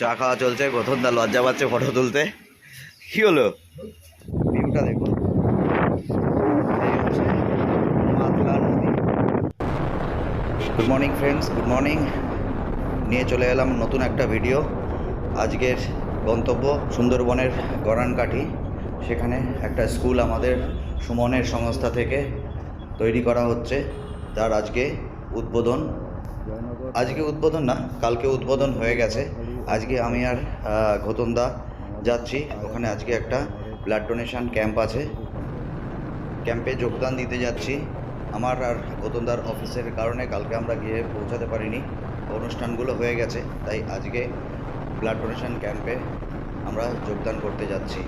চা খাওয়া চলছে গথনদা লজ্জা পাচ্ছে ফটো তুলতে। কি হলো? ভিউটা দেখো। Good morning friends good morning নিয়ে চলে এলাম নতুন একটা ভিডিও আজকের গন্তব্য সুন্দরবনের গরানকাঠি। সেখানে একটা স্কুল আমাদের সুমনের সংস্থা থেকে তৈরি করা হচ্ছে। তার আজকে উদ্বোধন। আজকে উদ্বোধন না, কালকে উদ্বোধন হয়ে গেছে। আজকে আমি আর ঘোতনদা যাচ্ছি। ওখানে আজকে একটা ব্লাড ডোনেশন ক্যাম্প আছে। ক্যাম্পে যোগদান দিতে যাচ্ছি। আমার আর গতনদার অফিসের কারণে কালকে আমরা গিয়ে পৌঁছাতে পারিনি। অনুষ্ঠানগুলো হয়ে গেছে, তাই আজকে ব্লাড ডোনেশন ক্যাম্পে আমরা যোগদান করতে যাচ্ছি।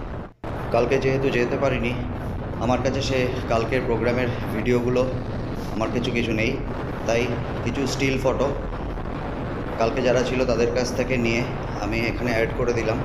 কালকে যেহেতু যেতে পারিনি, আমার কাছে সে কালকের প্রোগ্রামের ভিডিওগুলো আমার কিছু কিছু নেই। তাই কিছু স্টিল ফটো কালকে যারা ছিল তাদের কাছ থেকে নিয়ে আমি এখানে অ্যাড করে দিলাম।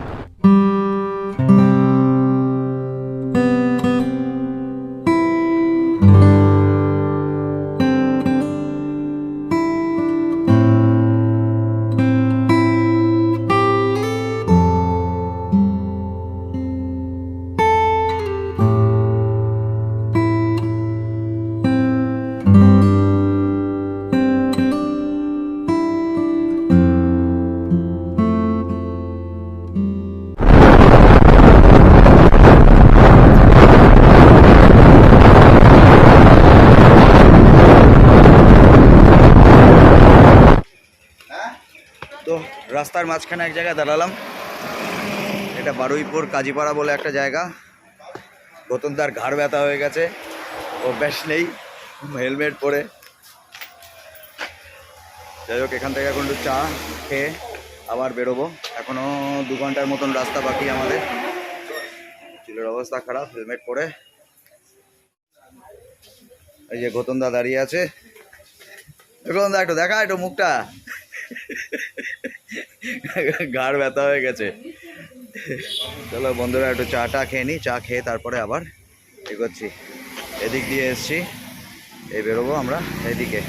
রাস্তার মাঝখানে এক জায়গায় দাঁড়ালাম। এটা বারুইপুর কাজীপাড়া বলে একটা জায়গা। গতনদার ঘাড় ব্যথা হয়ে গেছে। অভ্যাস নেই, হেলমেট পরে। যাই হোক, এখান থেকে এখন একটু চা খেয়ে আবার বেরোবো। এখনও দু ঘণ্টার মতন রাস্তা বাকি আমাদের। চুলের অবস্থা খারাপ, হেলমেট পরে। এই যে গতনদা দাঁড়িয়ে আছে। একটু দেখা, একটু মুখটা। ঘাড় ব্যথা হয়ে গেছে। চলো বন্ধুরা, একটু চা টা খেয়ে নিই চা খেয়ে তারপরে আবার এগোচ্ছি। এদিক দিয়ে এসছি। এই বেরোবো আমরা এদিকে।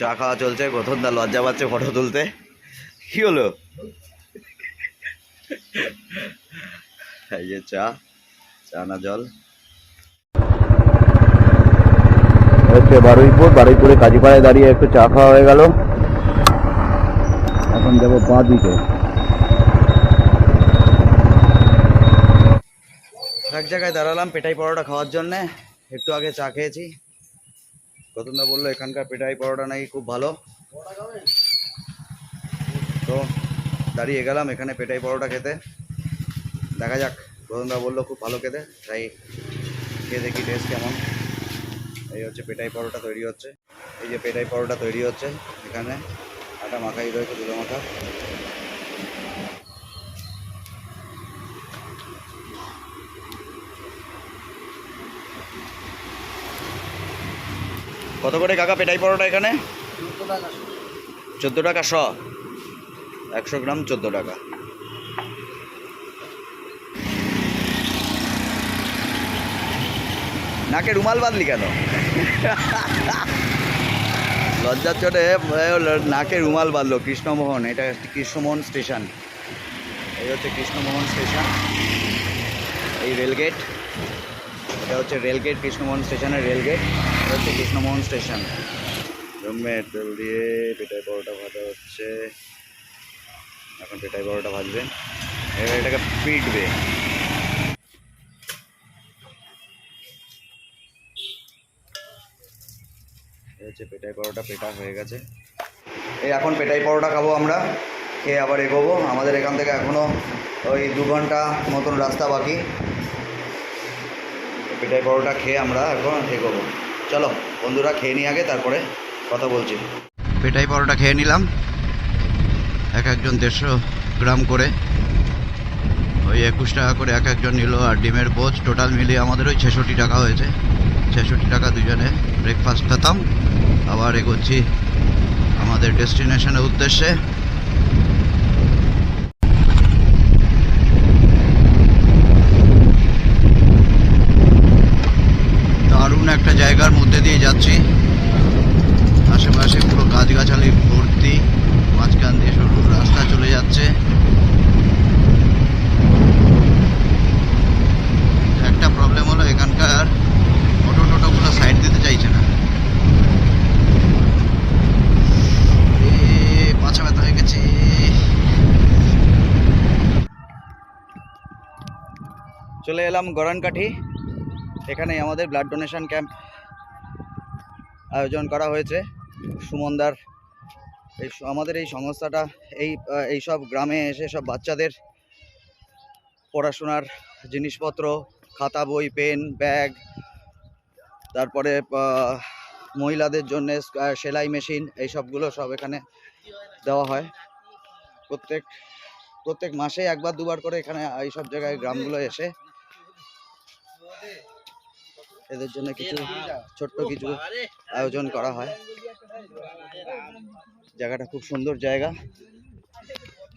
চা খাওয়া চলছে গথনদা লজ্জা পাচ্ছে ফটো তুলতে। কি হলো? এই যে চা চা না জল। বারুইপুর, বারুইপুরে কাজীপাড়ায় দাঁড়িয়ে একটু চা খাওয়া হয়ে গেল। এখন যাব বাঁ দিকে। এক জায়গায় দাঁড়ালাম পেটাই পরোটা খাওয়ার জন্যে। একটু আগে চা খেয়েছি। গতন্দা বলল, এখানকার পেটাই পরোটা নাকি খুব ভালো? তো দাঁড়িয়ে গেলাম এখানে পেটাই পরোটা খেতে। দেখা যাক গতন্দা বলল, খুব ভালো খেতে। তাই খেয়ে দেখি টেস্ট কেমন। এই হচ্ছে পেটাই পরোটা তৈরি হচ্ছে। এই যে পেটাই পরোটা তৈরি হচ্ছে এখানে। আটা মাখাই রয়েছে দুটো মাথা। কত করে কাকা পেটাই পরোটা এখানে? চোদ্দ টাকা শ। একশো গ্রাম চোদ্দ টাকা। নাকে রুমাল বাঁধলি কেন? লজ্জার চোটে নাকে রুমাল বাঁধলো, কৃষ্ণমোহন, এটা কৃষ্ণমোহন স্টেশন। এই হচ্ছে কৃষ্ণমোহন স্টেশন, এই রেলগেট। এটা হচ্ছে রেলগেট, কৃষ্ণমোহন স্টেশনের রেলগেট, এটা হচ্ছে কৃষ্ণমোহন স্টেশন। তেল দিয়ে পেটাই পরোটা ভাজা হচ্ছে। এখন পেটাই পরোটা ভাজবে। এবার এটাকে পিটবে। হচ্ছে পেটাই পরোটা, পেটা হয়ে গেছে। এই এখন পেটাই পরোটা খাব আমরা, খেয়ে আবার এগোবো। আমাদের এখান থেকে এখনও ওই দু ঘণ্টা মতন রাস্তা বাকি। পেটাই পরোটা খেয়ে আমরা এখন এগোবো। চলো, বন্ধুরা খেয়ে নিই আগে, তারপরে কথা বলছি। পেটাই পরোটা খেয়ে নিলাম। এক একজন দেড়শো গ্রাম করে। ওই একুশ টাকা করে এক একজন নিল, আর ডিমের পোচ টোটাল মিলিয়ে আমাদের ওই ছেষট্টি টাকা হয়েছে। ছেষট্টি টাকা দুজনে ব্রেকফাস্ট খেতাম। আবার এগোচ্ছি আমাদের ডেস্টিনেশনের উদ্দেশ্যে। দারুণ একটা জায়গার মধ্যে দিয়ে যাচ্ছি। আশেপাশে পুরো গাছগাছালি ভর্তি, মাঝখান দিয়ে সরু রাস্তা চলে যাচ্ছে। এলাম গরানকাঠি। এখানে আমাদের ব্লাড ডোনেশন ক্যাম্প আয়োজন করা হয়েছে। সুমনদার, এই আমাদের এই সংস্থাটা, এই এই সব গ্রামে এসে সব বাচ্চাদের পড়াশোনার জিনিসপত্র, খাতা, বই, পেন, ব্যাগ, তারপরে মহিলাদের জন্য সেলাই মেশিন, এই সবগুলো সব এখানে দেওয়া হয়। প্রত্যেক প্রত্যেক মাসে একবার দুবার করে এখানে এই সব জায়গায় গ্রামগুলো এসে এদের জন্য কিছু ছোট্ট কিছু আয়োজন করা হয়। জায়গাটা খুব সুন্দর জায়গা।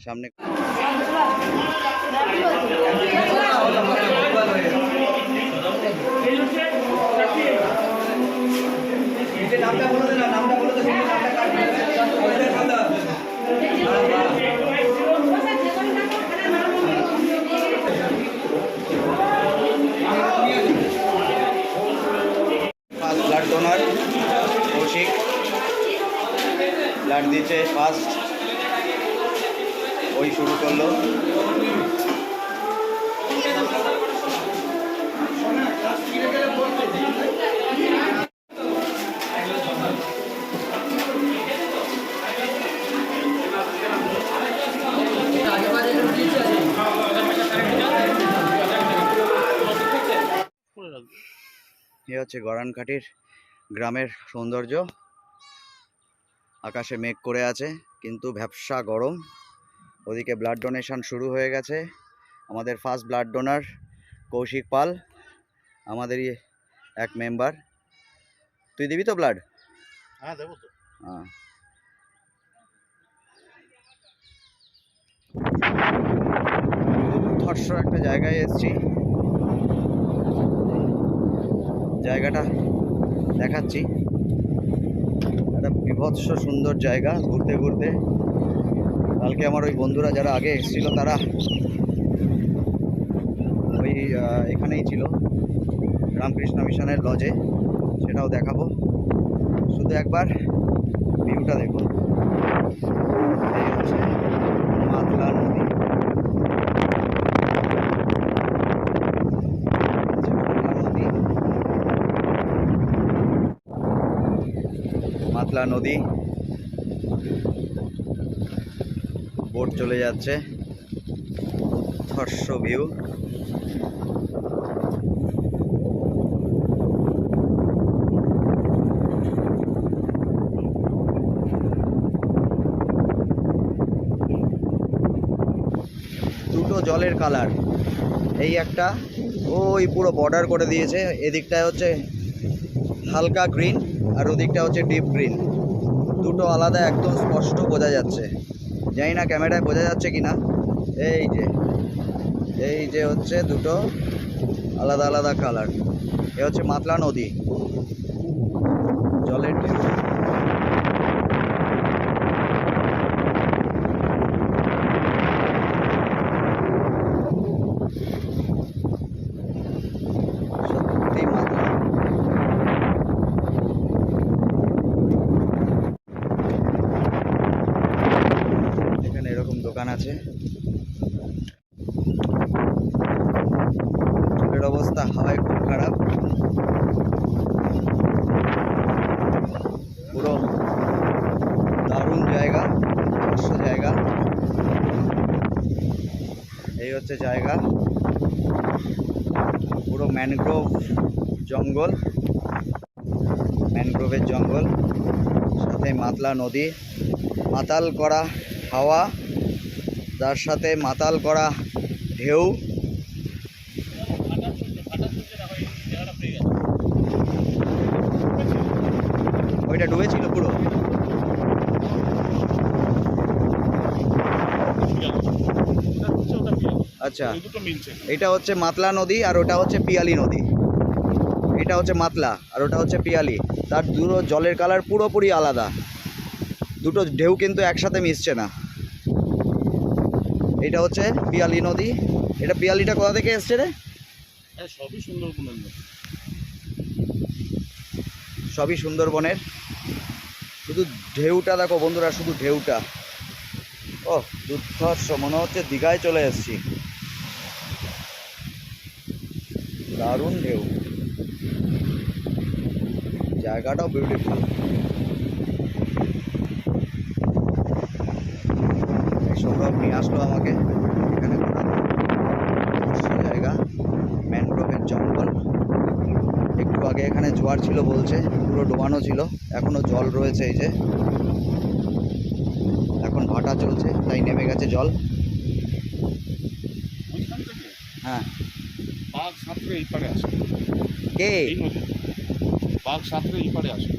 সামনে ফার্স্ট দিয়েছে ফার্স্ট ওই শুরু করল। এ হচ্ছে গরানঘাটির গ্রামের সৌন্দর্য। আকাশে মেঘ করে আছে কিন্তু ভ্যাবসা গরম। ওদিকে ব্লাড ডোনেশন শুরু হয়ে গেছে। আমাদের first blood donor Koushik Pal আমাদেরই এক মেম্বার তুই দিবি তো ব্লাড হ্যাঁ দেবো তো। হ্যাঁ। ধর্ষ একটা জায়গায় এসেছি। জায়গাটা দেখাচ্ছি। একটা বিভৎস সুন্দর জায়গা ঘুরতে ঘুরতে। কালকে আমার ওই বন্ধুরা যারা আগে এসেছিল তারা ওই এখানেই ছিল। রামকৃষ্ণ মিশনের লজে সেটাও দেখাবো। শুধু একবার ভিউটা দেখুন এই হচ্ছে মাতলা নদী হচ্ছে মাতলা নদী মাতলা নদী। বোট চলে যাচ্ছে। ধর্ষ ভিউ। দুটো জলের কালার এই একটা, ওই পুরো বর্ডার করে দিয়েছে। এদিকটায় হচ্ছে হালকা গ্রিন আর ওদিকটা হচ্ছে ডিপ গ্রিন দুটো আলাদা একদম স্পষ্ট বোঝা যাচ্ছে। জানি না ক্যামেরায় বোঝা যাচ্ছে কি না এই যে এই যে হচ্ছে দুটো আলাদা আলাদা কালার এ হচ্ছে মাতলা নদী। জলের ঢেউ সত্যি মাতলা এখানে এরকম দোকান আছে চোখের অবস্থা হাওয়ায় খুব খারাপ পুরো দারুণ জায়গা অবশ্য জায়গা হচ্ছে জায়গা। পুরো ম্যানগ্রোভ জঙ্গল। ম্যানগ্রোভের জঙ্গল। সাথে মাতলা নদী। মাতাল করা হাওয়া। তার সাথে মাতাল করা ঢেউ। ওইটা ডুবেছিল পুরো? আচ্ছা। দুটো মিলছে। এটা হচ্ছে মাতলা নদী আর ওটা হচ্ছে পিয়ালি নদী। এটা হচ্ছে মাতলা আর ওটা হচ্ছে পিয়ালি। তার দুটো জলের কালার পুরোপুরি আলাদা। দুটো ঢেউ কিন্তু একসাথে মিশছে না। এটা হচ্ছে পিয়ালি নদী। এটা পিয়ালিটা কোথা থেকে এসছে রে? হ্যাঁ সবই সুন্দরবনের সবই সুন্দরবনের। শুধু ঢেউটা দেখো বন্ধুরা শুধু ঢেউটা। ও দুর্ধর্ষ মনে হচ্ছে দীঘায় চলে এসেছি। দারুণ ঢেউ। জায়গাটাও বিউটিফুল সৌরভ নিয়ে আসলো আমাকে। এখানে জায়গা। ম্যানগ্রোভের জঙ্গল। একটু আগে এখানে জোয়ার ছিল বলছে। পুরো ডোবানো ছিল। এখনও জল রয়েছে এই যে। এখন ভাটা চলছে। তাই নেমে গেছে জল। হ্যাঁ। বাঘ সাঁতরে এই পারে আসে। কে? এই নদী বাঘ সাঁতরে এই পারে আসে।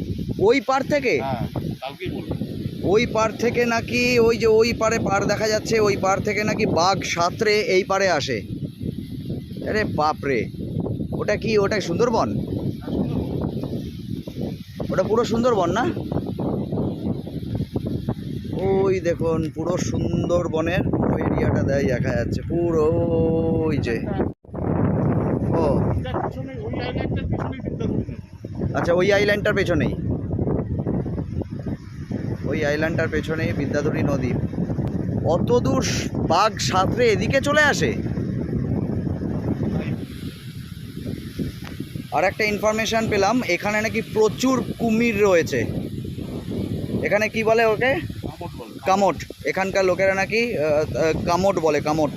ওই পার থেকে? হ্যাঁ কালকেই বলব। ওই পার থেকে নাকি ওই যে ওই পারে পার দেখা যাচ্ছে ওই পার থেকে নাকি বাঘ সাঁতরে এই পারে আসে। আরে বাপরে ওটা কি ওটা সুন্দরবন? ওটা পুরো সুন্দরবন না? ওই দেখুন পুরো সুন্দরবনের এরিয়াটা দেয় দেখা যাচ্ছে পুরো ওই যে। পিছনে ওই আইল্যান্ডের পিছনেই বিদ্যাধরী নদী আচ্ছা ওই আইল্যান্ডটার পেছনেই? ওই আইল্যান্ডটার পেছনেই বিদ্যাধরী নদী। অত দূর বাঘ সাঁতরে এদিকে চলে আসে? আর একটা ইনফরমেশন পেলাম এখানে নাকি প্রচুর কুমির রয়েছে। এখানে কি বলে ওকে? কামট এখানকার লোকেরা নাকি কামট বলে কামট।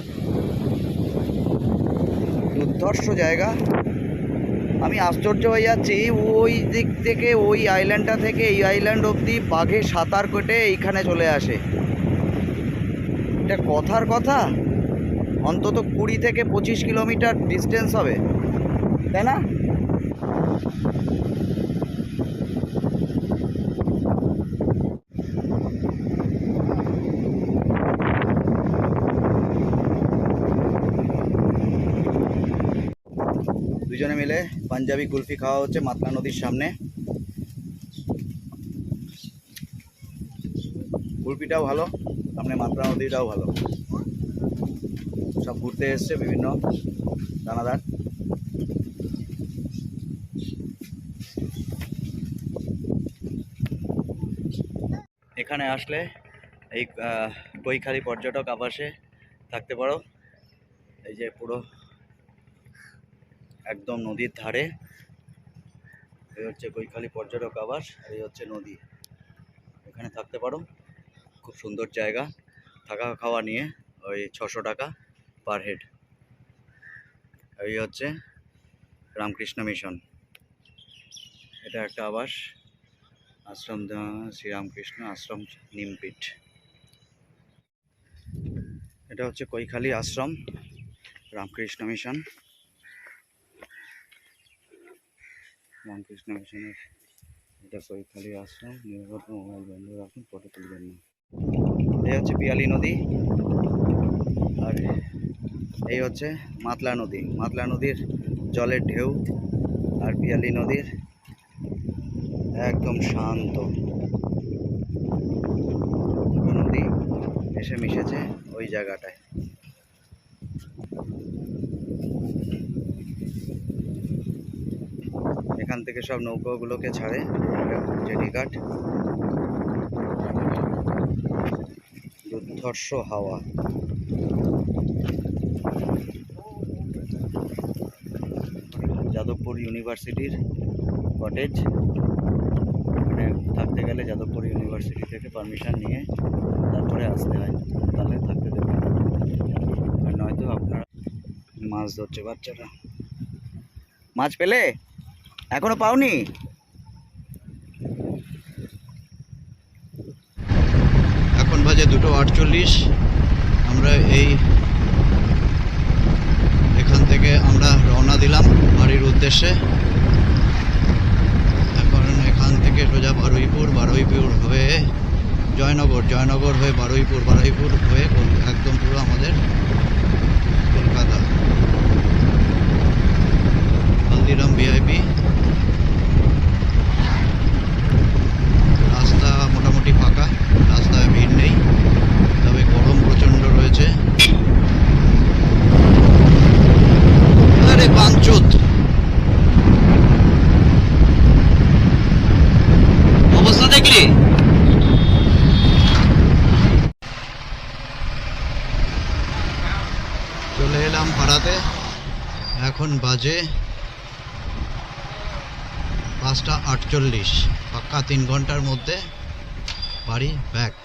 দুর্ধর্ষ জায়গা। আমি আশ্চর্য হয়ে যাচ্ছি। ওই দিক থেকে, ওই আইল্যান্ডটা থেকে এই আইল্যান্ড অবধি বাঘে সাঁতার কেটে এইখানে চলে আসে। এটা কথার কথা? অন্তত কুড়ি থেকে পঁচিশ কিলোমিটার ডিস্টেন্স হবে। তাই না দুজনে মিলে পাঞ্জাবি কুলফি খাওয়া হচ্ছে মাতলা নদীর সামনে। কুলফিটাও ভালো, সামনে মাতলা নদীটাও ভালো। সব ঘুরতে এসছে বিভিন্ন দানাদার। এখানে আসলে এই কৈখালী পর্যটক আবাসে থাকতে পারো। এই যে পুরো একদম নদীর ধারে। এই হচ্ছে কৈখালী পর্যটক আবাস, আর এই হচ্ছে নদী। এখানে থাকতে পারো, খুব সুন্দর জায়গা। থাকা খাওয়া নিয়ে ওই ছশো টাকা পার হেড এই হচ্ছে রামকৃষ্ণ মিশন। এটা একটা আবাস, আশ্রম শ্রীরামকৃষ্ণ আশ্রম নিমপিঠ। এটা হচ্ছে কৈখালী আশ্রম, রামকৃষ্ণ মিশন। রামকৃষ্ণ মিশনের এটা কৈখালী আশ্রম নিরাপদ মোবাইল বন্ধ রাখুন ফটো তুলবেন না এই হচ্ছে পিয়ালি নদী, আর এই হচ্ছে মাতলা নদী। মাতলা নদীর জলের ঢেউ আর পিয়ালি নদীর একদম শান্ত। নদী এসে মিশেছে ওই জায়গাটায়। এখান থেকে সব নৌকোগুলোকে ছাড়ে এটা জেটি ঘাট দুর্ধর্ষ হাওয়া। যাদবপুর ইউনিভার্সিটির কটেজ মানে থাকতে গেলে যাদবপুর ইউনিভার্সিটি থেকে পারমিশন নিয়ে তারপরে আসতে হয়। তাহলে থাকতে দেবে। আর নয়তো আপনারা মাছ ধরছে বাচ্চারা। মাছ পেলে? এখনও পাওনি? এখন বাজে দুটো আটচল্লিশ। আমরা এই এখান থেকে আমরা রওনা দিলাম বাড়ির উদ্দেশ্যে। এখন এখান থেকে সোজা বারুইপুর বারুইপুর হয়ে জয়নগর জয়নগর হয়ে বারুইপুর বারুইপুর হয়ে একদম পুরো আমাদের কলকাতা। হলদিরাম ভিআইপি এখন বাজে পাঁচটা আটচল্লিশ। পাক্কা তিন ঘণ্টার মধ্যে বাড়ি ব্যাক